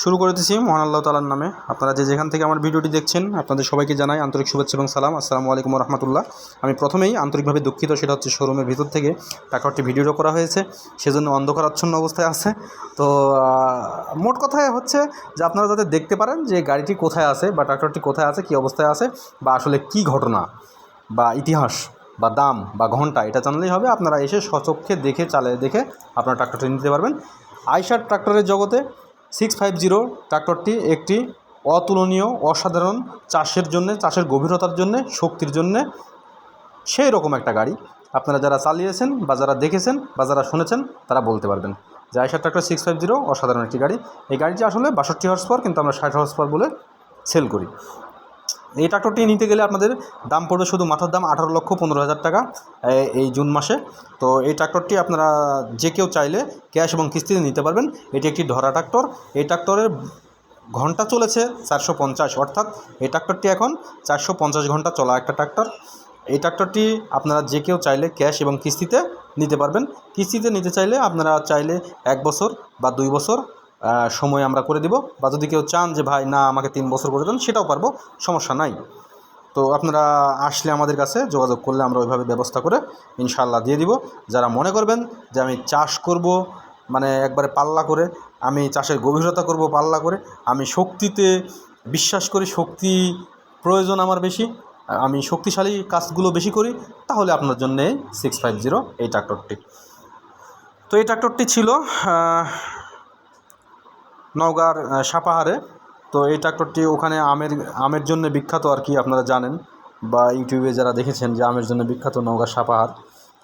শুরু করে দিচ্ছি মহান আল্লাহ তালার নামে। আপনারা যে যেখান থেকে আমার ভিডিওটি দেখছেন, আপনাদের সবাইকে জানাই আন্তরিক শুভেচ্ছা এবং সালাম। আসসালামু আলাইকুম রহমতুল্লাহ আমি প্রথমেই আন্তরিকভাবে দুঃখিত, সেটা হচ্ছে শোরুমের ভিতর থেকে টাকাটি ভিডিওটা করা হয়েছে, সেজন্য অন্ধকারাচ্ছন্ন অবস্থায় আছে। তো মোট কথায় হচ্ছে যে আপনারা যাতে দেখতে পারেন যে গাড়িটি কোথায় আছে বা ট্রাক্টরটি কোথায় আছে, কী অবস্থায় আছে, বা আসলে কী ঘটনা, বা ইতিহাস, বা দাম, বা ঘণ্টা, এটা জানলেই হবে। আপনারা এসে সচক্ষে দেখে, চালে দেখে আপনারা ট্রাক্টরটি নিতে পারবেন। আইসার ট্রাক্টরের জগতে সিক্স ফাইভ জিরো ট্রাক্টরটি একটি অতুলনীয়, অসাধারণ চাষের জন্য, চাষের গভীরতার জন্য, শক্তির জন্য সেই রকম একটা গাড়ি। আপনারা যারা চালিয়েছেন বা যারা দেখেছেন বা যারা শুনেছেন, তারা বলতে পারবেন যে আইসার ট্রাক্টর সিক্স ফাইভ জিরো অসাধারণ একটি গাড়ি। এই গাড়িটি আসলে বাষট্টি হর্স পাওয়ার কিন্তু আমরা ষাট হর্স পাওয়ার বলে সেল করি। এই ট্রাক্টরটি নিতে গেলে আপনাদের দাম পড়বে শুধু মাথার দাম আঠারো লক্ষ পনেরো হাজার টাকা এই জুন মাসে। তো এই ট্রাক্টরটি আপনারা যে কেউ চাইলে ক্যাশ এবং কিস্তিতে নিতে পারবেন। এটি একটি ধরা ট্রাক্টর। এই ট্রাক্টরের ঘণ্টা চলেছে চারশো পঞ্চাশ, অর্থাৎ এই ট্রাক্টরটি এখন চারশো পঞ্চাশ ঘণ্টা চলা একটা ট্রাক্টর। এই ট্রাক্টরটি আপনারা যে কেউ চাইলে ক্যাশ এবং কিস্তিতে নিতে পারবেন। কিস্তিতে নিতে চাইলে আপনারা চাইলে এক বছর বা দুই বছর সময় আমরা করে দিব। বা যদি কেউ চান যে, ভাই, না, আমাকে তিন বছর করে দেন, সেটাও পারব, সমস্যা নাই। তো আপনারা আসলে আমাদের কাছে যোগাযোগ করলে আমরা ওইভাবে ব্যবস্থা করে ইনশাল্লাহ দিয়ে দিব। যারা মনে করবেন যে, আমি চাষ করব মানে একবারে পাল্লা করে, আমি চাষের গভীরতা করব পাল্লা করে, আমি শক্তিতে বিশ্বাস করি, শক্তি প্রয়োজন আমার বেশি, আমি শক্তিশালী কাজগুলো বেশি করি, তাহলে আপনার জন্য সিক্স ফাইভ জিরো এই ট্রাক্টরটি তো এই ট্রাক্টরটি ছিল নওগাঁর সাপাহারে। তো এই ট্রাক্টরটি ওখানে আমের আমের জন্য বিখ্যাত আর কি, আপনারা জানেন বা ইউটিউবে যারা দেখেছেন যে আমের জন্য বিখ্যাত নওগাঁ সাপাহার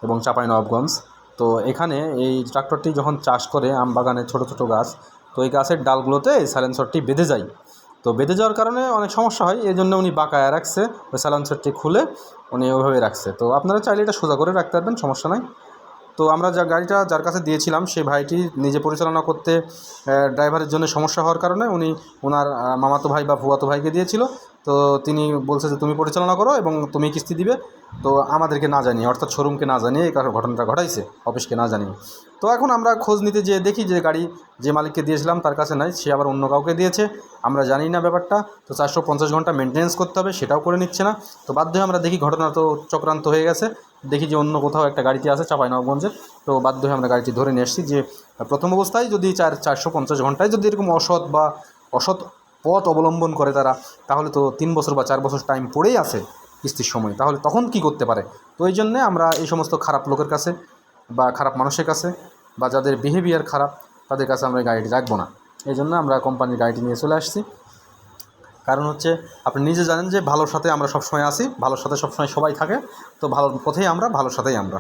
এবং চাঁপাইনবাবগঞ্জ। তো এখানে এই ট্রাক্টরটি যখন চাষ করে আম বাগানে ছোটো ছোটো গাছ, তো এই গাছের ডালগুলোতে এই সাইলেন্সারটি বেঁধে যায়। তো বেঁধে যাওয়ার কারণে অনেক সমস্যা হয়, এই জন্য উনি বাঁকায় রাখছে, ওই সাইলেন্সারটি খুলে উনি ওইভাবে রাখছে। তো আপনারা চাইলে এটা সোজা করে রাখতে পারবেন, সমস্যা নাই। তো আমরা যা গাড়িটা যার কাছে দিয়েছিলাম, সেই ভাইটি নিজে পরিচালনা করতে ড্রাইভারের জন্য সমস্যা হওয়ার কারণে উনি ওনার মামাতো ভাই বা ফুয়াতো ভাইকে দিয়েছিল। তো তিনি বলছে যে তুমি পরিচালনা করো এবং তুমি কিস্তি দিবে। তো আমাদেরকে না জানিয়ে, অর্থাৎ শোরুমকে না জানিয়ে এই ঘটনাটা ঘটাইছে, অফিসকে না জানিয়ে। তো এখন আমরা খোঁজ নিতে যেয়ে দেখি যে গাড়ি যে মালিককে দিয়েছিলাম তার কাছে নাই, সে আবার অন্য কাউকে দিয়েছে। আমরা জানি না ব্যাপারটা, তো চারশো পঞ্চাশ ঘণ্টা মেনটেন্স করতে হবে, সেটাও করে নিচ্ছে না। তো বাধ্য হয়ে আমরা দেখি ঘটনা তো চক্রান্ত হয়ে গেছে। দেখি যে অন্য কোথাও একটা গাড়িতে আছে চাঁপাইনবাবগঞ্জে তো বাধ্য হয়ে আমরা গাড়িটি ধরে নিয়ে এসেছি যে, প্রথম অবস্থায় যদি চার, চারশো পঞ্চাশ ঘন্টায় যদি এরকম অসৎ বা অসৎ পথ অবলম্বন করে তারা, তাহলে তো তিন বছর বা চার বছর টাইম পড়েই আছে কিস্তির সময়। তাহলে তখন কি করতে পারে? তো এই জন্যে আমরা এই সমস্ত খারাপ লোকের কাছে বা খারাপ মানুষের কাছে বা যাদের বিহেভিয়ার খারাপ, তাদের কাছে আমরা গাড়িটি রাখব না। এই জন্য আমরা কোম্পানির গাড়িটি নিয়ে চলে আসছি। কারণ হচ্ছে, আপনি নিজে জানেন যে ভালোর সাথে আমরা সবসময় আসি ভালোর সাথে সবসময় সবাই থাকে, তো ভালোর পথেই আমরা, ভালোর সাথেই আমরা।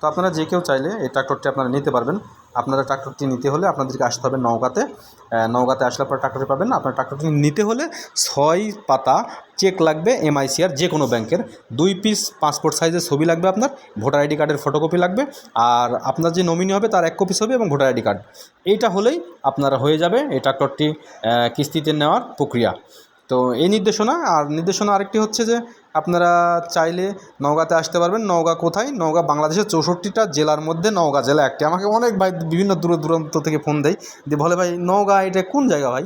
তো আপনারা যে কেউ চাইলে এই ট্রাক্টরটি আপনারা নিতে পারবেন। আপনারা ট্রাক্টরটি নিতে হলে আপনাদেরকে আসতে হবে নওগাঁতে। নওগাঁতে আসলে আপনারা ট্রাক্টরটি পাবেন আপনার ট্রাক্টরটি নিতে হলে ছয় পাতা চেক লাগবে এমআইসিআর যে কোনো ব্যাংকের। দুই পিস পাসপোর্ট সাইজের ছবি লাগবে আপনার, ভোটার আইডি কার্ডের ফটোকপি লাগবে আর আপনার যে নমিনি হবে তার এক কপি ছবি এবং ভোটার আইডি কার্ড। এইটা হলেই আপনারা হয়ে যাবে এই ট্রাক্টরটি কিস্তিতে নেওয়ার প্রক্রিয়া। তো এই নির্দেশনা, আর নির্দেশনা আরেকটি হচ্ছে যে আপনারা চাইলে নওগাঁতে আসতে পারবেন। নওগাঁ কোথায়? নওগাঁ বাংলাদেশের চৌষট্টিটা জেলার মধ্যে নওগাঁ জেলা একটি। আমাকে অনেক ভাই বিভিন্ন দূর দূরান্ত থেকে ফোন দেয় দিয়ে বলে, ভাই, নওগাঁ এটা কোন জায়গা ভাই?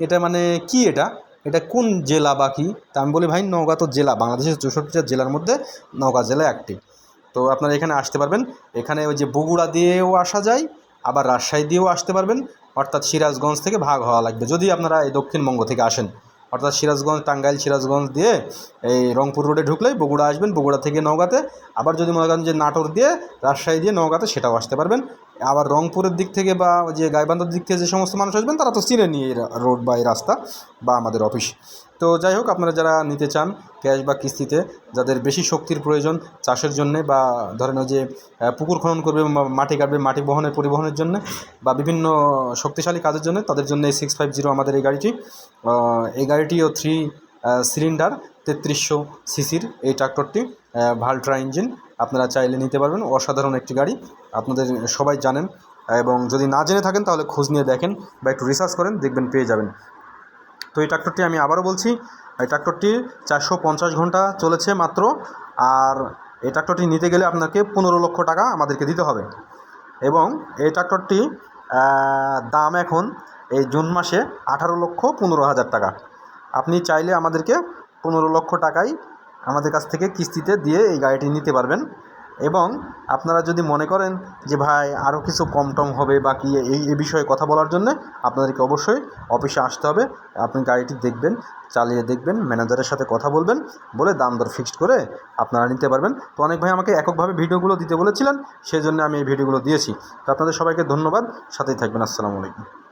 এটা মানে কি এটা? এটা কোন জেলা বা কি? তা আমি বলি, ভাই, নওগাঁ তো জেলা, বাংলাদেশের চৌষট্টিটা জেলার মধ্যে নওগাঁ জেলা একটি। তো আপনারা এখানে আসতে পারবেন। এখানে ওই যে বগুড়া দিয়েও আসা যায়, আবার রাজশাহী দিয়েও আসতে পারবেন। অর্থাৎ সিরাজগঞ্জ থেকে ভাগ হওয়া লাগবে, যদি আপনারা এই দক্ষিণবঙ্গ থেকে আসেন। অর্থাৎ সিরাজগঞ্জ, টাঙ্গাইল, সিরাজগঞ্জ দিয়ে এই রংপুর রোডে ঢুকলেই বগুড়া আসবেন, বগুড়া থেকে নওগাঁতে। আবার যদি মনে করেন যে নাটোর দিয়ে, রাজশাহী দিয়ে নওগাঁতে সেটাও আসতে পারবেন। আবার রংপুরের দিক থেকে বা যে গাইবান্ধার দিক থেকে যে সমস্ত মানুষ আসবেন, তারা তো চিনে নিয়ে রোড বা এই রাস্তা বা আমাদের অফিস। তো যাই হোক, আপনারা যারা নিতে চান ক্যাশ বা কিস্তিতে, যাদের বেশি শক্তির প্রয়োজন চাষের জন্যে বা ধরেন যে পুকুর খনন করবে মাটি কাটবে, মাটি বহনের পরিবহনের জন্য বা বিভিন্ন শক্তিশালী কাজের জন্য, তাদের জন্য এই সিক্স ফাইভ জিরো আমাদের এই গাড়িটি এই গাড়িটিও থ্রি সিলিন্ডার তেত্রিশশো সিসির এই ট্রাক্টরটি ভাল্ট্রা ইঞ্জিন আপনারা চাইলে নিতে পারবেন। অসাধারণ একটি গাড়ি। আপনাদের সবাই জানেন এবং যদি না জেনে থাকেন তাহলে খোঁজ নিয়ে দেখেন বা একটু রিসার্চ করেন, দেখবেন, পেয়ে যাবেন। তো এই ট্রাক্টরটি আমি আবারও বলছি, এই ট্রাক্টরটি চারশো পঞ্চাশ ঘণ্টা চলেছে মাত্র আর এই ট্রাক্টরটি নিতে গেলে আপনাকে পনেরো লক্ষ টাকা আমাদেরকে দিতে হবে। এবং এই ট্রাক্টরটি দাম এখন এই জুন মাসে আঠারো লক্ষ পনেরো হাজার টাকা। আপনি চাইলে আমাদেরকে পনেরো লক্ষ টাকাই আমাদের কাছ থেকে কিস্তিতে দিয়ে এই গাড়িটি নিতে পারবেন। এবং আপনারা যদি মনে করেন যে, ভাই আরও কিছু কম টম হবে বা কি, এই, এ বিষয়ে কথা বলার জন্য, আপনাদেরকে অবশ্যই অফিসে আসতে হবে। আপনি গাড়িটি দেখবেন, চালিয়ে দেখবেন, ম্যানেজারের সাথে কথা বলবেন, বলে দাম দর ফিক্সড করে আপনারা নিতে পারবেন। তো অনেক ভাই আমাকে এককভাবে ভিডিওগুলো দিতে বলেছিলেন সেই জন্য আমি এই ভিডিওগুলো দিয়েছি। তো আপনাদের সবাইকে ধন্যবাদ। সাথেই থাকবেন। আসসালামু আলাইকুম।